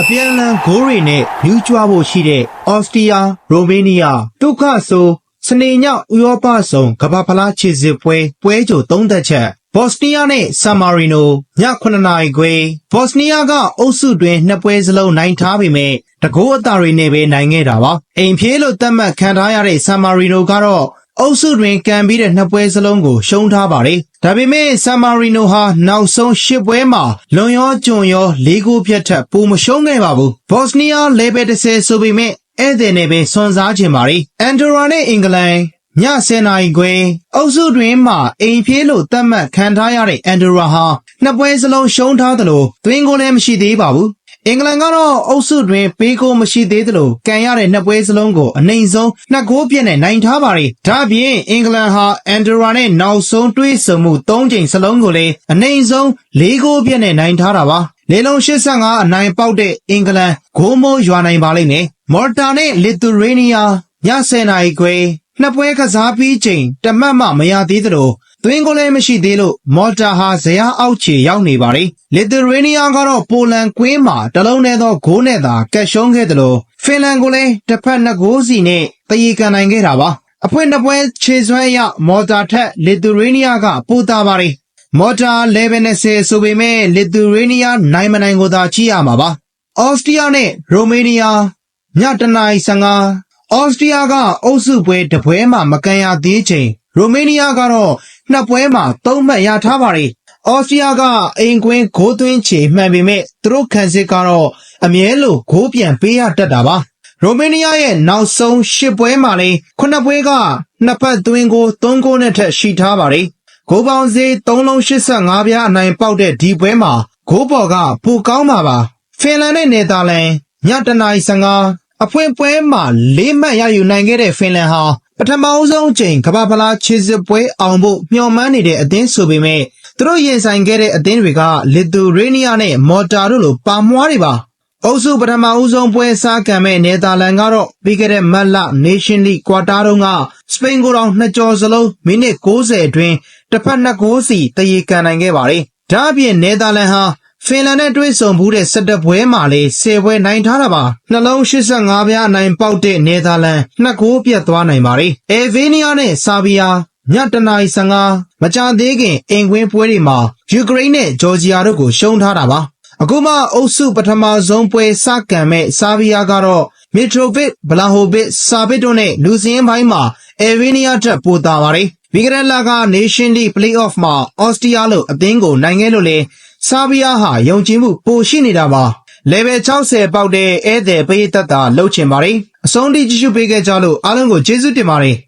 အပြန်အလှန်ဂိုးတွေနဲ့ယူကျွားဖို့ရှိတဲ့အော်စတြီးယားရိုမေးနီးယားဒုက္ခဆိုးစနေညဥရောပဆောင်ကမ္ဘာဖလားခြေစစ်ပွဲပွဲကြိုသုံးသက်ချက်ဘော့စနီးယားနဲ့ဆန်မာရီနိုည9နာရီခွဲဘော့စနီးယားကအုပ်စုတွင်နှစ်ပွဲစလုံးနိုင်ထားပေမဲ့တကိုးအသားတွေနဲ့ပဲနိုင်ခဲ့တာပါအိမ်ဖြေးလို့သတ်မှတ်ခံထားရတဲ့ဆန်မာရီနိုကတော့ အုပ်စုတွင်ကန်ပြီးတဲ့နှစ်ပွဲစလုံးကိုရှုံးထားပါတယ်ဒါပေမဲ့ဆန်မာရီနိုဟာနောက်ဆုံး၈ပွဲမှာလွန်ရောကျွံရော၄ဂိုးပြတ်ထက်ပိုမရှုံးခဲ့ပါဘူးဘော့စနီးယားလေဘယ်30ဆိုပေမဲ့ဧည့်သည်နဲ့ပဲစွန်စားခြင်းပါတယ်အန်ဒိုရာနဲ့အင်္ဂလန်ည10နာရီခွဲအုပ်စုတွင်မှအိမ်ပြေးလို့သတ်မှတ်ခံထားရတဲ့အန်ဒိုရာဟာနှစ်ပွဲစလုံးရှုံးထားသလိုသွင်းကိုလည်းမရှိသေးပါဘူး အင်္ဂလန်ကတော့အုပ်စုတွင်ပေးကိုမရှိသေးသလိုကန်ရတဲ့နှစ်ပွဲစလုံးကိုအနိုင်ဆုံးနှစ်ဂိုးပြည့်နဲ့နိုင်ထားပါတယ်။ဒါ့အပြင်အင်္ဂလန်ဟာအန်ဒိုရာနဲ့နောက်ဆုံးတွေ့ဆုံမှု၃ချိန်စလုံးကိုလည်းအနိုင်ဆုံး၄ဂိုးပြည့်နဲ့နိုင်ထားတာပါ။လေလုံး85အနိုင်ပေါက်တဲ့အင်္ဂလန်ဂိုးမိုးရွာနိုင်ပါလိမ့်မယ်။မော်တာနဲ့လစ်သူရေးနီးယားည10နာရီခွဲနှစ်ပွဲကစားပြီးချိန်တမတ်မှမရသေးသလို သွင်းကိုလည်းမရှိသေးလို့မော်တာဟာဇယားအောက်ခြေရောက်နေပါတယ်။လစ်သူရေးနီးယားကတော့ပိုလန်ကွင်းမှာတလုံးတည်းသောဂိုးနဲ့သာကက်ရှုံးခဲ့သလိုဖင်လန်ကိုလည်းတစ်ဖက်နှစ်ဂိုးစီနဲ့တရေကန်နိုင်ခဲ့တာပါ။အဖွင့်နှစ်ပွဲခြေစွမ်းရမော်တာထက်လစ်သူရေးနီးယားကပိုသာပါတယ်။မော်တာ11ဆိုပေမဲ့လစ်သူရေးနီးယားနိုင်မနိုင်ကိုသာကြည့်ရမှာပါ။အော်စတြီးယားနဲ့ရိုမေးနီးယားညတနာရီ15အော်စတြီးယားကအုပ်စုပွဲတစ်ပွဲမှမကန်ရသေးချိန်ရိုမေးနီးယားကတော့ နှစ်ပွဲမှာသုံးမှတ်ရထားပါတယ်။အော်စတြီးယားကအိမ်ကွင်းဂိုးသွင်းချေမှန်ပေမဲ့သူတို့ခံစစ်ကတော့အမြဲလိုဂိုးပြန်ပေးရတတ်တာပါ။ရိုမေးနီးယားရဲ့နောက်ဆုံး၈ပွဲမှာလည်းခုနှစ်ပွဲကနှစ်ဖက်သွင်းကို၃ဂိုးနဲ့ထက်ရှိထားပါတယ်။ဂိုးပေါင်းစေး3လုံး85ပြားအနိုင်ပေါက်တဲ့ဒီပွဲမှာဂိုးပေါ်ကပိုကောင်းပါပါ။ဖင်လန်နဲ့နယ်သာလန်ညတနာရီ15အဖွင့်ပွဲမှာ၄မှတ်ရယူနိုင်ခဲ့တဲ့ဖင်လန်ဟာ ပထမအဆုံးချိန်ကမ္ဘာဖလားခြေစစ်ပွဲအောင်ဖို့မျှော်မှန်းနေတဲ့အသင်းဆိုပေမဲ့သူတို့ရင်ဆိုင်ခဲ့တဲ့အသင်းတွေကလစ်သူရေးနီးယားနဲ့မော်တာတို့လိုပါမွားတွေပါအုပ်စုပထမဦးဆုံးပွဲစားကံမဲ့နယ်သာလန်ကတော့ပြီးခဲ့တဲ့မတ်လ Nation League ကွာတာတုန်းကစပိန်ကိုတောင်နှစ်ကြော်စလုံးမိနစ်60အတွင်းတစ်ဖက်နှစ်ဂိုးစီတရေကန်နိုင်ခဲ့ပါတယ်။ဒါ့အပြင်နယ်သာလန်ဟာ ဖင်လန်နဲ့တွေ့ဆုံမှုတဲ့17ပွဲမှာလေ10ပွဲနိုင်ထားတာပါနှလုံး85ပြားအနိုင်ပေါက်တဲ့နယ်သာလန်နှစ်ဂိုးပြတ်သွားနိုင်ပါတယ်အေဗေးနီးယားနဲ့ဆာဘီယာညတနာရီ15မကြာသေးခင်အင်ကွင်းပွဲတွေမှာယူကရိန်းနဲ့ဂျော်ဂျီယာတို့ကိုရှုံးထားတာပါအခုမှအုပ်စုပထမဆုံးပွဲစကန်မဲ့ဆာဘီယာကတော့မီထရိုဗစ်ဘလာဟိုဗစ်ဆာဗစ်တို့နဲ့လူစင်းပိုင်းမှာအေဗေးနီးယားထက်ပိုသာပါတယ်ဗီဂရက်လာက Nation League Playoff မှာအော်စတြီးယားလို့အသင်းကိုနိုင်ခဲ့လို့လေ ဆာဘီယာဟာယုံကြည်မှုပိုရှိနေတာပါ။ level 60ပေါက်တဲ့ဧည့်သည်ပရိသတ်သာလှုပ်ချင်ပါတယ်။အဆုံးထိကြည့်ရှုပေးခဲ့ကြလို့အားလုံးကိုကျေးဇူးတင်ပါတယ်။